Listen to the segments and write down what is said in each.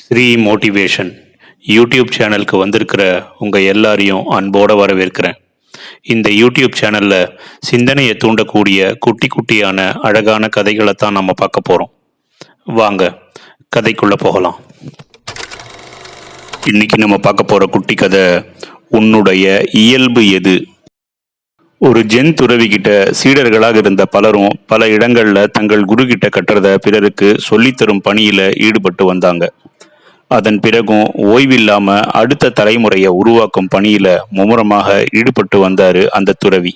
Sri motivation YouTube சேனலுக்கு வந்திருக்கிற உங்கள் எல்லாரையும் அன்போடு வரவேற்கிறேன். இந்த யூடியூப் சேனலில் சிந்தனையை தூண்டக்கூடிய குட்டி குட்டியான அழகான கதைகளை தான் நம்ம பார்க்க போகிறோம் வாங்க கதைக்குள்ளே போகலாம். இன்னைக்கு நம்ம பார்க்க போகிற குட்டி கதை உன்னுடைய இயல்பு எது? ஒரு ஜென் துறவிகிட்ட சீடர்களாக இருந்த பலரும் பல இடங்களில் தங்கள் குரு கிட்ட கட்டுறத பிறருக்கு சொல்லித்தரும் பணியில் ஈடுபட்டு வந்தாங்க. அதன் பிறகும் ஓய்வில்லாம அடுத்த தலைமுறையை உருவாக்கும் பணியில மும்முரமாக ஈடுபட்டு வந்தாரு அந்த துறவி.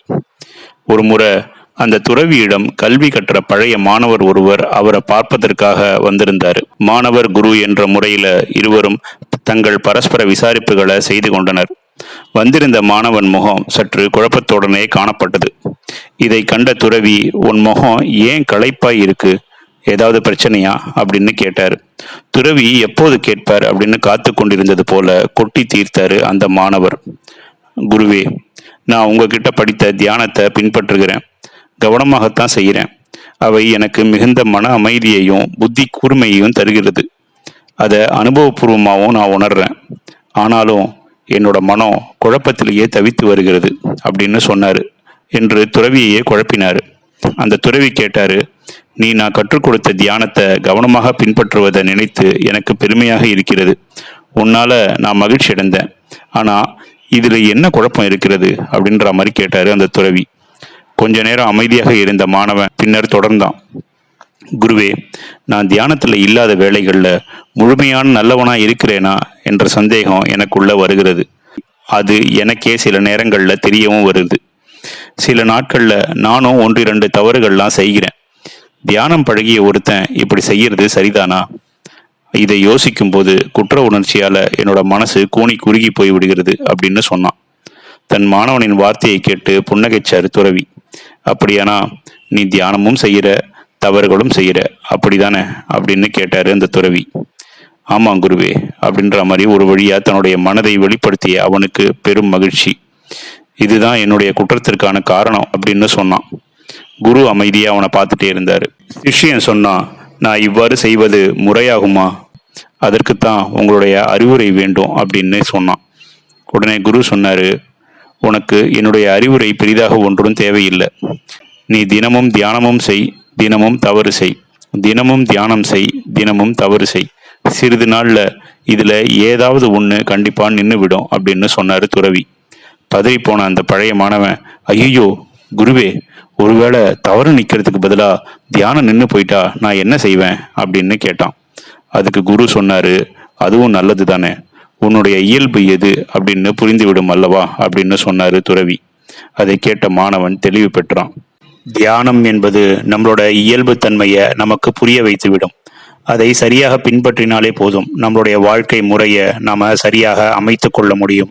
ஒரு முறை அந்த துறவியிடம் கல்வி கற்ற பழைய மாணவர் ஒருவர் அவரை பார்ப்பதற்காக வந்திருந்தார். மாணவர் குரு என்ற முறையில இருவரும் தங்கள் பரஸ்பர விசாரிப்புகளை செய்து கொண்டனர். வந்திருந்த மாணவன் முகம் சற்று குழப்பத்துடனே காணப்பட்டது. இதை கண்ட துறவி உன் முகம் ஏன் களைப்பாய் இருக்கு? ஏதாவது பிரச்சனையா அப்படின்னு கேட்டார். துறவி எப்போது கேட்பார் அப்படின்னு காத்து கொண்டிருந்தது போல கொட்டி தீர்த்தாரு அந்த மாணவர். குருவே நான் உங்ககிட்ட படித்த தியானத்தை பின்பற்றுகிறேன். கவனமாகத்தான் செய்கிறேன். அவை எனக்கு மிகுந்த மன அமைதியையும் புத்தி கூர்மையையும் தருகிறது. அதை அனுபவபூர்வமாகவும் நான் உணர்றேன். ஆனாலும் என்னோட மனம் குழப்பத்திலேயே தவித்து வருகிறது அப்படின்னு சொன்னார். என்று துறவியையே குழப்பினார். அந்த துறவி கேட்டாரு நீ நான் கற்றுக் கொடுத்த தியானத்தை கவனமாக பின்பற்றுவதை நினைத்து எனக்கு பெருமையாக இருக்கிறது. உன்னால நான் மகிழ்ச்சி அடைந்தேன். ஆனா இதுல என்ன குழப்பம் இருக்கிறது அப்படின்ற மாதிரி கேட்டாரு அந்த துறவி. கொஞ்ச நேரம் அமைதியாக இருந்த மாணவன் பின்னர் தொடர்ந்தான். குருவே நான் தியானத்தில் இல்லாத வேலைகளில் முழுமையான நல்லவனா இருக்கிறேனா? என்ற சந்தேகம் எனக்குள்ள வருகிறது. அது எனக்கே சில நேரங்களில் தெரியவும் வருது. சில நாட்களில் நானும் ஒன்று இரண்டு தவறுகள்லாம் செய்கிறேன். தியானம் பழகிய ஒருத்தன் இப்படி செய்யறது சரிதானா? இதை யோசிக்கும் போது குற்ற உணர்ச்சியால என்னோட மனசு கூனி குறுகி போய் விடுகிறது அப்படின்னு சொன்னான். தன் மாணவனின் வார்த்தையை கேட்டு புன்னகைச்சாரு துறவி. அப்படியானா நீ தியானமும் செய்கிற தவறுகளும் செய்கிற அப்படிதானே? அப்படின்னு கேட்டாரு அந்த துறவி. ஆமாம் குருவே அப்படின்ற மாதிரி ஒரு வழியா தன்னுடைய மனதை வெளிப்படுத்திய அவனுக்கு பெரும் மகிழ்ச்சி. இதுதான் என்னுடைய குற்றத்திற்கான காரணம் அப்படின்னு சொன்னான். குரு அமைதியாக அவனை பார்த்துட்டே இருந்தார். சிஷ்யன் சொன்னான் நான் இவ்வாறு செய்வது முறையாகுமா? அதற்குத்தான் உங்களுடைய அறிவுரை வேண்டும் அப்படின்னு சொன்னான். உடனே குரு சொன்னார் உனக்கு என்னுடைய அறிவுரை பெரிதாக ஒன்றும் தேவையில்லை. நீ தினமும் தியானமும் செய் தினமும் தவறு செய். தினமும் தியானம் செய் தினமும் தவறு செய். சிறிது நாளில் இதில் ஏதாவது ஒன்று கண்டிப்பாக நின்று விடும் அப்படின்னு சொன்னார் துறவி. பதறி போன அந்த பழைய மாணவன் ஐயோ குருவே ஒருவேளை தவறு நிற்கிறதுக்கு பதிலாக தியானம் நின்று போயிட்டா நான் என்ன செய்வேன்? அப்படின்னு கேட்டான். அதுக்கு குரு சொன்னாரு அதுவும் நல்லது தானே. உன்னுடைய இயல்பு எது அப்படின்னு புரிந்துவிடும் அல்லவா? அப்படின்னு சொன்னாரு துறவி. அதை கேட்ட மாணவன் தெளிவு பெற்றான். தியானம் என்பது நம்மளோட இயல்பு தன்மையை நமக்கு புரிய வைத்துவிடும். அதை சரியாக பின்பற்றினாலே போதும் நம்மளுடைய வாழ்க்கை முறையை நாம சரியாக அமைத்து கொள்ள முடியும்.